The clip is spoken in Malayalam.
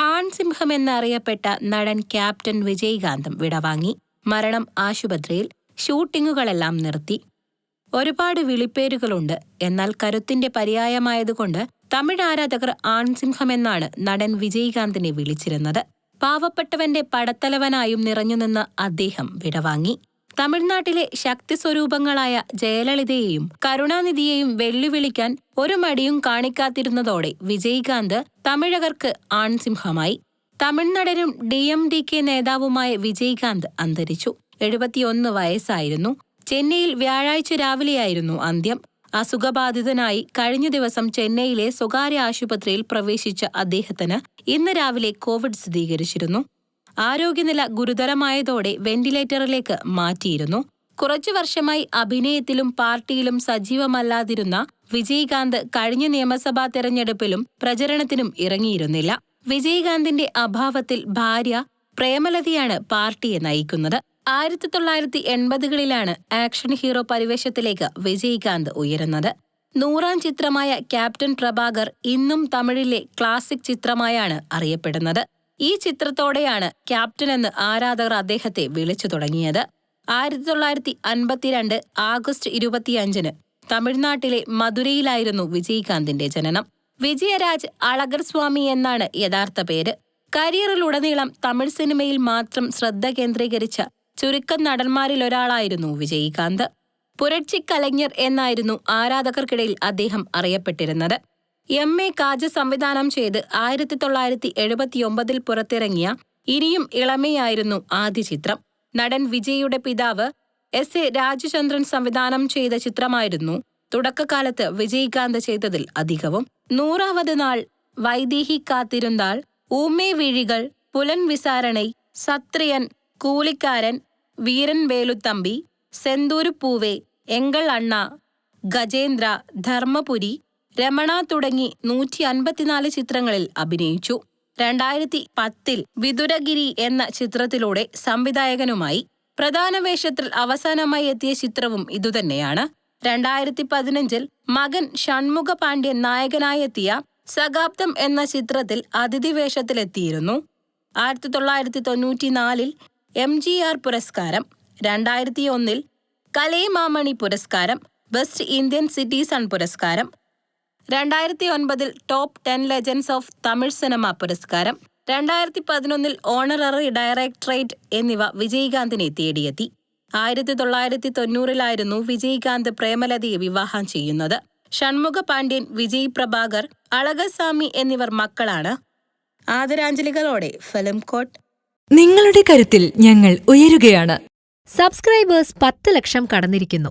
ആൺസിംഹം എന്നറിയപ്പെട്ട നടൻ ക്യാപ്റ്റൻ വിജയകാന്തും വിടവാങ്ങി. മരണം ആശുപത്രിയിൽ ഷൂട്ടിങ്ങുകളെല്ലാം നിർത്തി. ഒരുപാട് വിളിപ്പേരുകളുണ്ട്. എന്നാൽ കരുത്തിന്റെ പര്യായമായതുകൊണ്ട് തമിഴ് ആരാധകർ ആൺസിംഹം എന്നാണ് നടൻ വിജയകാന്തിനെ വിളിച്ചിരുന്നത്. പാവപ്പെട്ടവന്റെ പടത്തലവനായും നിറഞ്ഞുനിന്ന അദ്ദേഹം വിടവാങ്ങി. തമിഴ്നാട്ടിലെ ശക്തി സ്വരൂപങ്ങളായ ജയലളിതയെയും കരുണാനിധിയെയും വെല്ലുവിളിക്കാൻ ഒരു മടിയും കാണിക്കാതിരുന്നതോടെ വിജയകാന്ത് തമിഴകർക്ക് ആൺസിംഹമായി. തമിഴ്നടനും ഡി എം ഡി കെ നേതാവുമായ വിജയകാന്ത് അന്തരിച്ചു. എഴുപത്തിയൊന്ന് വയസ്സായിരുന്നു. ചെന്നൈയിൽ വ്യാഴാഴ്ച രാവിലെയായിരുന്നു അന്ത്യം. അസുഖബാധിതനായി കഴിഞ്ഞ ദിവസം ചെന്നൈയിലെ സ്വകാര്യ ആശുപത്രിയിൽ പ്രവേശിച്ച അദ്ദേഹത്തിന് ഇന്ന് രാവിലെ കോവിഡ് സ്ഥിരീകരിച്ചിരുന്നു. ആരോഗ്യനില ഗുരുതരമായതോടെ വെന്റിലേറ്ററിലേക്ക് മാറ്റിയിരുന്നു. കുറച്ചു വർഷമായി അഭിനയത്തിലും പാർട്ടിയിലും സജീവമല്ലാതിരുന്ന വിജയകാന്ത് കഴിഞ്ഞ നിയമസഭാ തെരഞ്ഞെടുപ്പിലും പ്രചരണത്തിനും ഇറങ്ങിയിരുന്നില്ല. വിജയകാന്തിന്റെ അഭാവത്തിൽ ഭാര്യ പ്രേമലതയാണ് പാർട്ടിയെ നയിക്കുന്നത്. ആയിരത്തി തൊള്ളായിരത്തി എൺപതുകളിലാണ് ആക്ഷൻ ഹീറോ പരിവേഷത്തിലേക്ക് വിജയകാന്ത് ഉയരുന്നത്. നൂറാം ചിത്രമായ ക്യാപ്റ്റൻ പ്രഭാകർ ഇന്നും തമിഴിലെ ക്ലാസിക് ചിത്രമായാണ് അറിയപ്പെടുന്നത്. ഈ ചിത്രത്തോടെയാണ് ക്യാപ്റ്റൻ എന്ന് ആരാധകർ അദ്ദേഹത്തെ വിളിച്ചു തുടങ്ങിയത്. ആയിരത്തി തൊള്ളായിരത്തി അൻപത്തിരണ്ട് ആഗസ്റ്റ് ഇരുപത്തിയഞ്ചിന് തമിഴ്നാട്ടിലെ മധുരയിലായിരുന്നു വിജയകാന്തിന്റെ ജനനം. വിജയരാജ് അളഗർ സ്വാമി എന്നാണ് യഥാർത്ഥ പേര്. കരിയറിലുടനീളം തമിഴ് സിനിമയിൽ മാത്രം ശ്രദ്ധ കേന്ദ്രീകരിച്ച ചുരുക്കം നടന്മാരിലൊരാളായിരുന്നു വിജയകാന്ത്. പുരട്ചി കലഞ്ഞർ എന്നായിരുന്നു ആരാധകർക്കിടയിൽ അദ്ദേഹം അറിയപ്പെട്ടിരുന്നത്. എം എ കാജ സംവിധാനം ചെയ്ത് ആയിരത്തി തൊള്ളായിരത്തി എഴുപത്തിയൊമ്പതിൽ പുറത്തിറങ്ങിയ ഇനിയും ഇളമയായിരുന്നു ആദ്യ ചിത്രം. നടൻ വിജയുടെ പിതാവ് എസ് എ രാജചന്ദ്രൻ സംവിധാനം ചെയ്ത ചിത്രമായിരുന്നു. തുടക്കകാലത്ത് വിജയകാന്ത് ചെയ്തതിൽ അധികവും. നൂറാവത് നാൾ വൈദേഹി കാത്തിരുന്നാൾ ഊമേ വിഴികൾ പുലൻ വിസാരണൈ സത്രിയൻ കൂലിക്കാരൻ വീരൻ വേലുത്തമ്പി സെന്തൂരു പൂവേ എങ്കൾ അണ്ണ ഗജേന്ദ്ര ധർമ്മപുരി രമണ തുടങ്ങി നൂറ്റി അൻപത്തിനാല് ചിത്രങ്ങളിൽ അഭിനയിച്ചു. രണ്ടായിരത്തി പത്തിൽ വിതുരഗിരി എന്ന ചിത്രത്തിലൂടെ സംവിധായകനുമായി പ്രധാന വേഷത്തിൽ അവസാനമായി എത്തിയ ചിത്രവും ഇതുതന്നെയാണ്. രണ്ടായിരത്തി പതിനഞ്ചിൽ മകൻ ഷൺമുഖ പാണ്ഡ്യൻ നായകനായെത്തിയ സകാബ്ദം എന്ന ചിത്രത്തിൽ അതിഥി വേഷത്തിലെത്തിയിരുന്നു. ആയിരത്തി തൊള്ളായിരത്തി തൊണ്ണൂറ്റിനാലിൽ എം ജി ആർ പുരസ്കാരം രണ്ടായിരത്തി ഒന്നിൽ കലൈമാമണി പുരസ്കാരം ബെസ്റ്റ് ഇന്ത്യൻ സിറ്റിസൺ പുരസ്കാരം രണ്ടായിരത്തി ഒൻപതിൽ top ten legends of Tamil cinema പുരസ്കാരം രണ്ടായിരത്തി പതിനൊന്നിൽ ഓണററി ഡയറക്ടറേറ്റ് എന്നിവ വിജയകാന്തിനെ തേടിയെത്തി. ആയിരത്തി തൊള്ളായിരത്തി തൊണ്ണൂറിലായിരുന്നു വിജയകാന്ത് പ്രേമലതയെ വിവാഹം ചെയ്യുന്നത്. ഷൺമുഖ പാണ്ഡ്യൻ വിജയ് പ്രഭാകർ അളകസ്വാമി എന്നിവർ മക്കളാണ്. ആദരാഞ്ജലികളോടെ ഫിലിം കോട്ട്. നിങ്ങളുടെ കരുത്തിൽ ഞങ്ങൾ ഉയരുകയാണ്. സബ്സ്ക്രൈബേഴ്സ് പത്ത് ലക്ഷം കടന്നിരിക്കുന്നു.